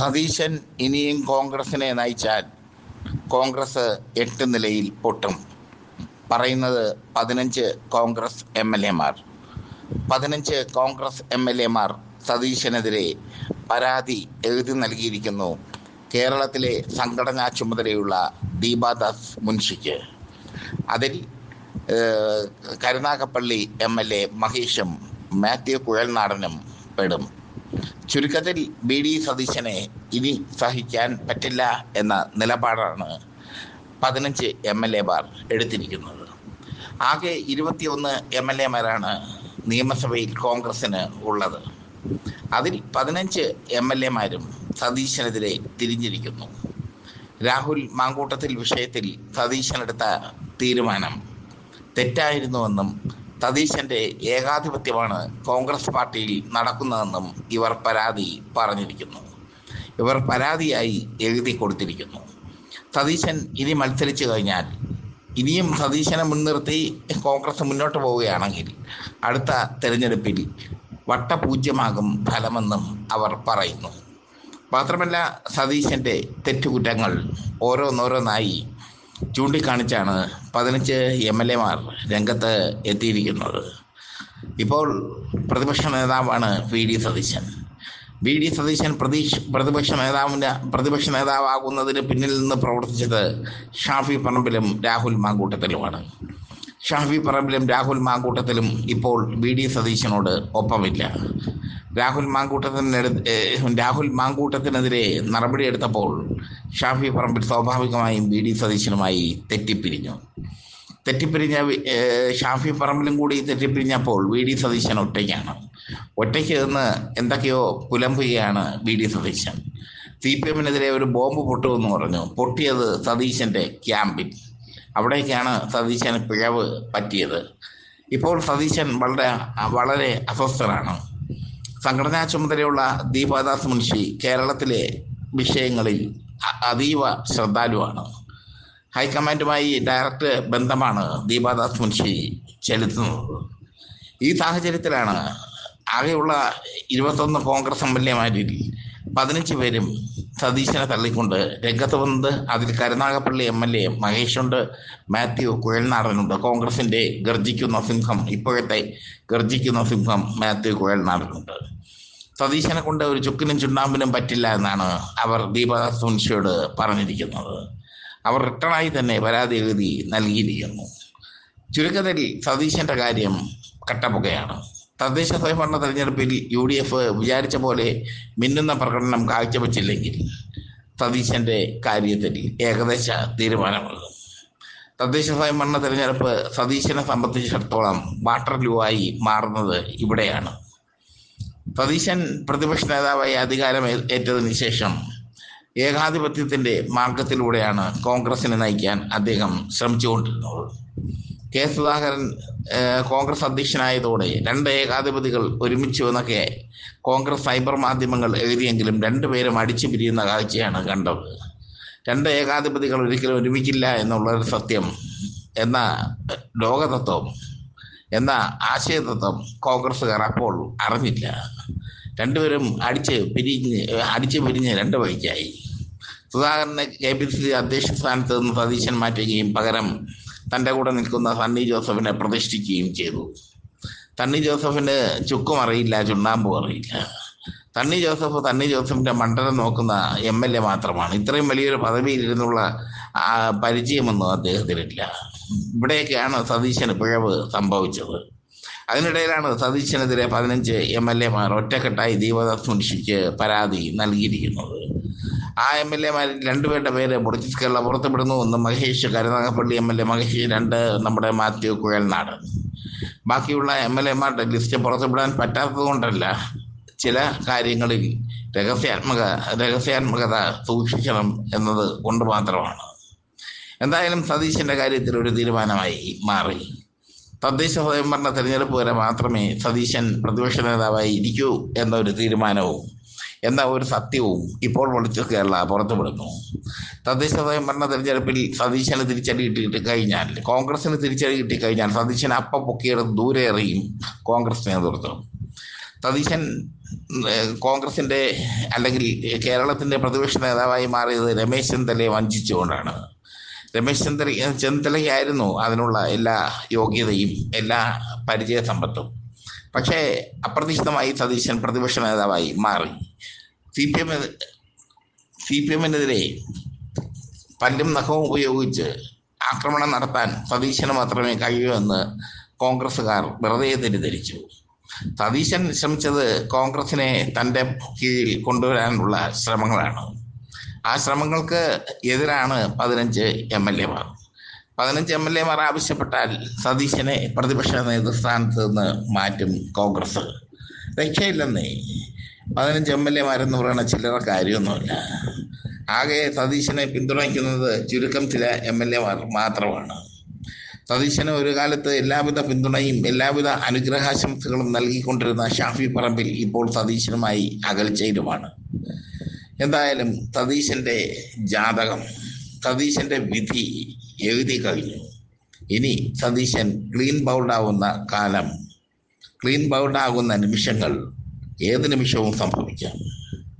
സതീശൻ ഇനിയും കോൺഗ്രസിനെ നയിച്ചാൽ കോൺഗ്രസ് എട്ട് നിലയിൽ പൊട്ടും. പറയുന്നത് പതിനഞ്ച് കോൺഗ്രസ് എം എൽ എമാർ. പതിനഞ്ച് കോൺഗ്രസ് എം എൽ എമാർ സതീശനെതിരെ പരാതി എഴുതി നൽകിയിരിക്കുന്നു കേരളത്തിലെ സംഘടനാ ചുമതലയുള്ള ദീപാദാസ് മുൻഷിക്ക്. അതിൽ കരുനാഗപ്പള്ളി എം എൽ എ മഹേഷും മാത്യു കുഴൽനാടനും പെടും. ചുരുക്കത്തിൽ ബി ഡി സതീശനെ ഇനി സഹിക്കാൻ പറ്റില്ല എന്ന നിലപാടാണ് പതിനഞ്ച് എം എൽ എമാർ എടുത്തിരിക്കുന്നത്. ആകെ ഇരുപത്തിയൊന്ന് എം എൽ എമാരാണ് നിയമസഭയിൽ കോൺഗ്രസിന് ഉള്ളത്. അതിൽ പതിനഞ്ച് എം എൽ എമാരും സതീശനെതിരെ തിരിഞ്ഞിരിക്കുന്നു. രാഹുൽ മാങ്കൂട്ടത്തിൽ വിഷയത്തിൽ സതീശനെടുത്ത തീരുമാനം തെറ്റായിരുന്നുവെന്നും സതീശന്റെ ഏകാധിപത്യമാണ് കോൺഗ്രസ് പാർട്ടിയിൽ നടക്കുന്നതെന്നും ഇവർ പരാതി പറഞ്ഞിരിക്കുന്നു. ഇവർ പരാതിയായി എഴുതി കൊടുത്തിരിക്കുന്നു. സതീശൻ ഇനി മത്സരിച്ചു കഴിഞ്ഞാൽ ഇനിയും സതീശനെ മുൻനിർത്തി കോൺഗ്രസ് മുന്നോട്ട് പോവുകയാണെങ്കിൽ അടുത്ത തെരഞ്ഞെടുപ്പിൽ വട്ടപൂജ്യമാകും ഫലമെന്നും അവർ പറയുന്നു. മാത്രമല്ല സതീശന്റെ തെറ്റുകുറ്റങ്ങൾ ഓരോന്നോരോന്നായി ചൂണ്ടിക്കാണിച്ചാണ് പതിനഞ്ച് എം എൽ എമാർ രംഗത്ത് എത്തിയിരിക്കുന്നത്. ഇപ്പോൾ പ്രതിപക്ഷ നേതാവാണ് V D Satheesan. V D Satheesan പ്രതീക്ഷ പ്രതിപക്ഷ നേതാവിന്റെ പ്രതിപക്ഷ നേതാവാകുന്നതിന് പിന്നിൽ നിന്ന് പ്രവർത്തിച്ചത് ഷാഫി പറമ്പിലും രാഹുൽ മാങ്കൂട്ടത്തിലുമാണ്. ഷാഫി പറമ്പിലും രാഹുൽ മാങ്കൂട്ടത്തിലും ഇപ്പോൾ വി ഡി സതീശനോട് ഒപ്പമില്ല. രാഹുൽ മാങ്കൂട്ടത്തിനെടു രാഹുൽ മാങ്കൂട്ടത്തിനെതിരെ നടപടിയെടുത്തപ്പോൾ ഷാഫി പറമ്പിൽ സ്വാഭാവികമായും വി ഡി സതീശനുമായി തെറ്റിപ്പിരിഞ്ഞു. തെറ്റിപ്പിരിഞ്ഞ ഷാഫി പറമ്പിലും കൂടി തെറ്റിപ്പിരിഞ്ഞപ്പോൾ വി ഡി സതീശൻ ഒറ്റയ്ക്കാണ്. ഒറ്റയ്ക്ക് നിന്ന് എന്തൊക്കെയോ പുലമ്പുകയാണ് V D Satheesan. C P എമ്മിനെതിരെ ഒരു ബോംബ് പൊട്ടുമെന്ന് പറഞ്ഞു. പൊട്ടിയത് സതീശന്റെ ക്യാമ്പിൽ. അവിടേക്കാണ് സതീശന് പിഴവ് പറ്റിയത്. ഇപ്പോൾ സതീശൻ വളരെ വളരെ അസ്വസ്ഥനാണ്. സംഘടനാ ചുമതലയുള്ള ദീപാദാസ് മുൻഷി കേരളത്തിലെ വിഷയങ്ങളിൽ അതീവ ശ്രദ്ധാലുവാണ്. ഹൈക്കമാൻഡുമായി ഡയറക്റ്റ് ബന്ധമാണ് ദീപാദാസ് മുൻഷി ചെലുത്തുന്നത്. ഈ സാഹചര്യത്തിലാണ് ആകെയുള്ള ഇരുപത്തൊന്ന് കോൺഗ്രസ് എം എൽ എമാരിൽ പതിനഞ്ച് പേരും സതീശനെ തള്ളിക്കൊണ്ട് രംഗത്ത് വന്നത് അതിൽ കരുനാഗപ്പള്ളി എം എൽ എ മഹേഷുണ്ട് മാത്യു കുഴൽനാടനുണ്ട്. കോൺഗ്രസിന്റെ ഗർജിക്കുന്ന സിംഹം ഇപ്പോഴത്തെ ഗർജിക്കുന്ന സിംഹം മാത്യു കുഴൽനാടനുണ്ട്. സതീശനെ കൊണ്ട് ഒരു ചുക്കിനും ചുണ്ണാമ്പിനും പറ്റില്ല എന്നാണ് അവർ ദീപദാസ് മുൻഷിയോട് പറഞ്ഞിരിക്കുന്നത്. അവർ റിട്ടേണായി തന്നെ പരാതി എഴുതി നൽകിയിരിക്കുന്നു. ചുരുക്കത്തിൽ സതീശന്റെ കാര്യം കട്ടപ്പുകയാണ്. തദ്ദേശ സ്വയംഭരണ തെരഞ്ഞെടുപ്പിൽ യു ഡി എഫ് വിചാരിച്ച പോലെ മിന്നുന്ന പ്രകടനം കാഴ്ചവെച്ചില്ലെങ്കിൽ സതീശന്റെ കാര്യത്തിൽ ഏകദേശ തീരുമാനമാകും തദ്ദേശ സ്വയംഭരണ തെരഞ്ഞെടുപ്പ് സതീശനെ സംബന്ധിച്ചിടത്തോളം വാട്ടർ ലൂ ആയി മാറുന്നത് ഇവിടെയാണ്. സതീശൻ പ്രതിപക്ഷ നേതാവായി അധികാരം ഏറ്റതിന് ശേഷം ഏകാധിപത്യത്തിന്റെ മാർഗത്തിലൂടെയാണ് കോൺഗ്രസിനെ നയിക്കാൻ അദ്ദേഹം ശ്രമിച്ചുകൊണ്ടിരുന്നത്. കെ സുധാകരൻ കോൺഗ്രസ് അധ്യക്ഷനായതോടെ രണ്ട് ഏകാധിപതികൾ ഒരുമിച്ച് എന്നൊക്കെ കോൺഗ്രസ് സൈബർ മാധ്യമങ്ങൾ എഴുതിയെങ്കിലും രണ്ടുപേരും അടിച്ചു പിരിയുന്ന കാഴ്ചയാണ് കണ്ടത്. രണ്ട് ഏകാധിപതികൾ ഒരിക്കലും ഒരുമിക്കില്ല എന്നുള്ളൊരു സത്യം. എന്ന ലോകതത്വം എന്ന ആശയതത്വം കോൺഗ്രസ്സുകാർ അപ്പോൾ അറിഞ്ഞില്ല. രണ്ടുപേരും അടിച്ച് പിരിഞ്ഞ് അടിച്ച് പിരിഞ്ഞ് രണ്ട് വഴിക്കായി. സുധാകരനെ കെ പി സി സി അധ്യക്ഷ സ്ഥാനത്ത് നിന്ന് സതീശൻ മാറ്റുകയും പകരം തന്റെ കൂടെ നിൽക്കുന്ന സണ്ണി ജോസഫിനെ പ്രതിഷ്ഠിക്കുകയും ചെയ്തു. തണ്ണി ജോസഫിന് ചുക്കും അറിയില്ല ചുണ്ണാമ്പും അറിയില്ല. തണ്ണി ജോസഫ് തണ്ണി ജോസഫിന്റെ മണ്ഡലം നോക്കുന്ന എം എൽ എ മാത്രമാണ്. ഇത്രയും വലിയൊരു പദവിയിലിരുന്നുള്ള പരിചയമൊന്നും അദ്ദേഹത്തിനില്ല. ഇവിടെയൊക്കെയാണ് സതീശന് പിഴവ് സംഭവിച്ചത്. അതിനിടയിലാണ് സതീശനെതിരെ പതിനഞ്ച് എം എൽ എമാർ ഒറ്റക്കെട്ടായി ദീപദാസ് മുൻഷിക്ക് പരാതി നൽകിയിരിക്കുന്നത്. ആ എം എൽ എമാരിൽ രണ്ടുപേരുടെ പേര് പൊളിറ്റിക്സ് കേരള പുറത്തുവിടുന്നു. ഒന്ന് Mahesh Karunagappally M L A Mahesh രണ്ട് നമ്മുടെ മാത്യു കുഴൽനാട് ബാക്കിയുള്ള എം എൽ എമാരുടെ ലിസ്റ്റ് പുറത്തുവിടാൻ പറ്റാത്തത് കൊണ്ടല്ല ചില കാര്യങ്ങളിൽ രഹസ്യാത്മക രഹസ്യാത്മകത സൂക്ഷിക്കണം എന്നത് കൊണ്ട് മാത്രമാണ്. എന്തായാലും സതീശന്റെ കാര്യത്തിൽ ഒരു തീരുമാനമായി മാറി. തദ്ദേശ സ്വയംഭരണ തെരഞ്ഞെടുപ്പ് വരെ മാത്രമേ സതീശൻ പ്രതിപക്ഷ നേതാവായി ഇരിക്കൂ എന്ന ഒരു തീരുമാനവും എന്ന ഒരു സത്യവും ഇപ്പോൾ പൊളിച്ചു കേരള പുറത്തുവിടുന്നു തദ്ദേശ സ്വയംഭരണ തെരഞ്ഞെടുപ്പിൽ സതീശന് തിരിച്ചടി കിട്ടി കഴിഞ്ഞാൽ കോൺഗ്രസിന് തിരിച്ചടി കിട്ടിക്കഴിഞ്ഞാൽ സതീശൻ അപ്പം പൊക്കിയെടുത്ത് ദൂരെ എറിയും കോൺഗ്രസ് നേതൃത്വം സതീശൻ കോൺഗ്രസിന്റെ അല്ലെങ്കിൽ കേരളത്തിന്റെ പ്രതിപക്ഷ നേതാവായി മാറിയത് രമേശ് ചെന്നിത്തലയെ വഞ്ചിച്ചുകൊണ്ടാണ്. രമേശ് ചെന്നിത്തല ചെന്നിത്തലയ്ക്കായിരുന്നു അതിനുള്ള എല്ലാ യോഗ്യതയും എല്ലാ പരിചയ സമ്പത്തും. പക്ഷേ അപ്രതീക്ഷിതമായി സതീശൻ പ്രതിപക്ഷ നേതാവായി മാറി. C P M C P എമ്മിനെതിരെ പല്ലും നഖവും ഉപയോഗിച്ച് ആക്രമണം നടത്താൻ സതീശന് മാത്രമേ കഴിയൂ എന്ന് കോൺഗ്രസ്സുകാർ വെറുതെ തെറ്റിദ്ധരിച്ചു. സതീശൻ ശ്രമിച്ചത് കോൺഗ്രസിനെ തന്റെ കീഴിൽ കൊണ്ടുവരാനുള്ള ശ്രമങ്ങളാണ്. ആ ശ്രമങ്ങൾക്ക് എതിരാണ് പതിനഞ്ച് എം എൽ എമാർ പതിനഞ്ച് എം എൽ എമാർ ആവശ്യപ്പെട്ടാൽ സതീശനെ പ്രതിപക്ഷ നേതൃസ്ഥാനത്ത് നിന്ന് മാറ്റും കോൺഗ്രസ്. രക്ഷയില്ലെന്നേ. പതിനഞ്ച് എം എൽ എമാരെന്ന് പറയുന്ന ചില്ലറ കാര്യമൊന്നുമില്ല. ആകെ സതീശനെ പിന്തുണയ്ക്കുന്നത് ചുരുക്കം ചില എം എൽ എമാർ മാത്രമാണ്. സതീശന് ഒരു കാലത്ത് എല്ലാവിധ പിന്തുണയും എല്ലാവിധ അനുഗ്രഹാശംസകളും നൽകിക്കൊണ്ടിരുന്ന ഷാഫി പറമ്പിൽ ഇപ്പോൾ സതീശനുമായി അകൽച്ചയിലുമാണ്. എന്തായാലും സതീശന്റെ ജാതകം സതീശന്റെ വിധി എഴുതി കഴിഞ്ഞു. ഇനി സതീശൻ ക്ലീൻ ബൗൾഡാവുന്ന കാലം. ക്ലീൻ ബൗൾഡാകുന്ന നിമിഷങ്ങൾ ഏത് നിമിഷവും സംഭവിക്കാം.